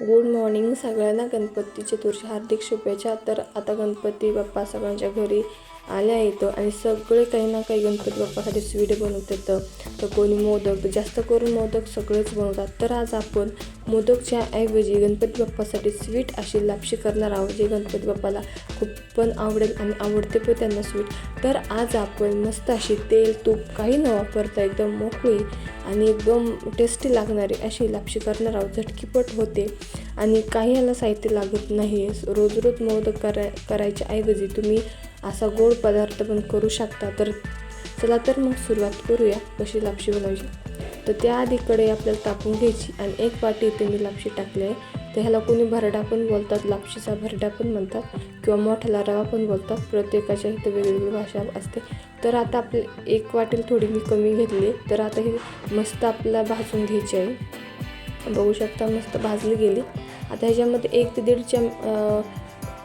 Good morning सगळ्यांना गणपती चतुर्थी हार्दिक शुभेच्छा. तर आता गणपती बाप्पा सगळ्यांच्या घरी आल्या आहेत आणि सगळे काही ना काही गणपती बाप्पासाठी स्वीट बनवतात तर कोणी मोदक जास्त करून मोदक सगळेच बनवतात. तर आज आपण मोदकच्या ऐवजी गणपती बाप्पासाठी स्वीट अशी लापशी करणार आहोत जे गणपती बाप्पाला खूप पण आवडेल आणि आवडते पण त्यांना स्वीट तर आज आपण मस्त अशी तेल तूप काही न वापरता एकदम मोकळी आणि एकदम टेस्टी लागणारी अशी लापशी करणार आहोत. झटकीपट होते आणि काही याला साहित्य लागत नाही. रोज रोज मोदक करा करायच्या ऐवजी तुम्ही असा गोड पदार्थ पण करू शकता. तर चला तर मग सुरुवात करूया. कशी लापशी बनवायची? तर त्याआधी कढई आपल्याला तापून घ्यायची आणि एक वाटी इथे मी लापशी टाकली आहे. तर ह्याला कोणी भरडा पण बोलतात लापशीचा भरडा पण म्हणतात किंवा मोठ्याला रवा पण बोलतात. प्रत्येकाच्या इथं वेगवेगळी भाषा असते. तर आता आपले एक वाटेल थोडी मी कमी घेतली तर आता ही मस्त आपल्याला भाजून घ्यायची आहे. बघू शकता मस्त भाजली गेली. आता ह्याच्यामध्ये एक ते दीड चम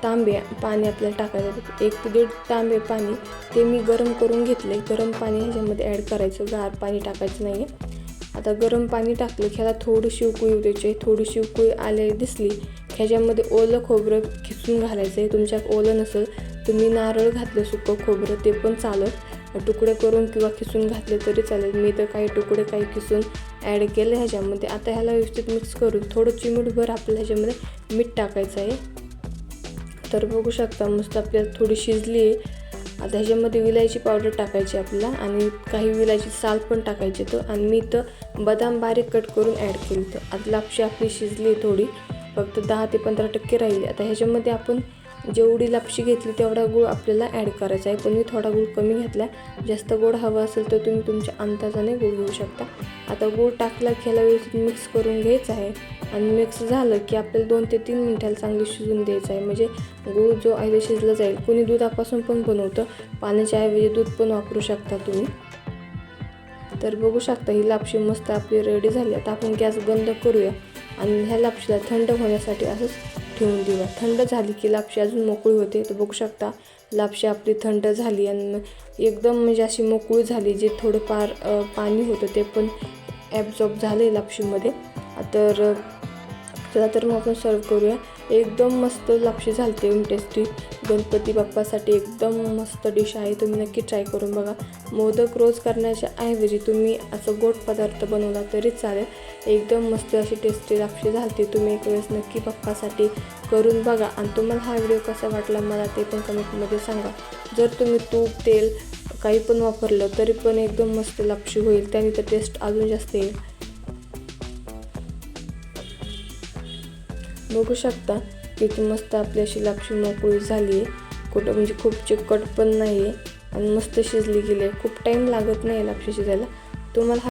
तांबे पाणी आपल्याला टाकायचं होतं. एक ते दीड तांबे पाणी ते मी गरम करून घेतले. गरम पाणी ह्याच्यामध्ये ॲड करायचं. गार पाणी टाकायचं नाही आहे आता गरम पाणी टाकलं की ह्याला थोडीशी उकळी द्यायची. थोडीशी उकळी आले दिसली ह्याच्यामध्ये ओलं खोबरं खिसून घालायचं आहे. तुमच्यात ओलं नसेल तुम्ही नारळ घातलं सुकं खोबरं ते पण चालत. तुकडे करून किंवा खिसून घातले तरी चालेल. मी तर काही तुकडे काही खिसून ॲड केले ह्याच्यामध्ये. आता ह्याला व्यवस्थित मिक्स करून थोडं चिमूटभर आपल्याला ह्याच्यामध्ये मीठ टाकायचं आहे. तर बघू शकता मस्त आपल्याला थोडी शिजली. आहे आता ह्याच्यामध्ये विलायची पावडर टाकायची आपल्याला आणि काही विलायची साल पण टाकायची तर आणि मी तर बदाम बारीक कट करून ॲड केली. तर आता लापशी आपली शिजली आहे थोडी. फक्त दहा ते पंधरा टक्के राहिली. आता ह्याच्यामध्ये आपण जेवढी लापशी घेतली तेवढा गूळ आपल्याला ॲड करायचा आहे. पण मी थोडा गूळ कमी घेतला. जास्त गोड हवा असेल तर तुम्ही तुमच्या अंदाजाने गूळ घेऊ शकता. आता गूळ टाकला की व्यवस्थित मिक्स करून घ्यायचं आहे. आणि मिक्स झालं की आपल्याला दोन ते तीन मिनिटाला चांगली शिजून द्यायचं आहे. म्हणजे गूळ जो आहे शिजला जाईल कोणी दुधापासून पण बनवतं. पाण्याच्या ऐवजी दूध पण वापरू शकता तुम्ही. तर बघू शकता ही लापशी मस्त आपली रेडी झाली. आता आपण गॅस बंद करूया. आणि ह्या लापशीला थंड होण्यासाठी असंच ठेवून देऊया थंड झाली की लापशी अजून मोकळी होते. तर बघू शकता लापशी आपली थंड झाली आणि एकदम म्हणजे अशी मोकळी झाली जे थोडंफार पाणी होतं ते पण ॲब्झॉर्ब झालं आहे लापशीमध्ये तर चला तर मग आपण सर्व करूया. एकदम मस्त लापशी झालते टेस्टी गणपती बाप्पासाठी एकदम मस्त डिश आहे. तुम्ही नक्की ट्राय करून बघा. मोदक रोज करण्याच्या ऐवजी तुम्ही असं गोड पदार्थ बनवला तरी चालेल. एकदम मस्त अशी टेस्टी लापशी झालती. तुम्ही एक वेळेस नक्की बाप्पासाठी करून बघा. आणि तुम्हाला हा व्हिडिओ कसा वाटला मला ते पण कमेंटमध्ये सांगा. जर तुम्ही तूप तेल काही पण वापरलं तरी पण एकदम मस्त लापशी होईल. त्याने तर टेस्ट अजून जास्त येईल. बघू शकता. एक मस्त आपली अशी लापशी मोकळी झाली. आहे कुठं म्हणजे खूप चिकट पण नाही आहे आणि मस्त शिजली गेली. आहे खूप टाईम लागत नाही लापशी शिजायला. तुम्हाला हा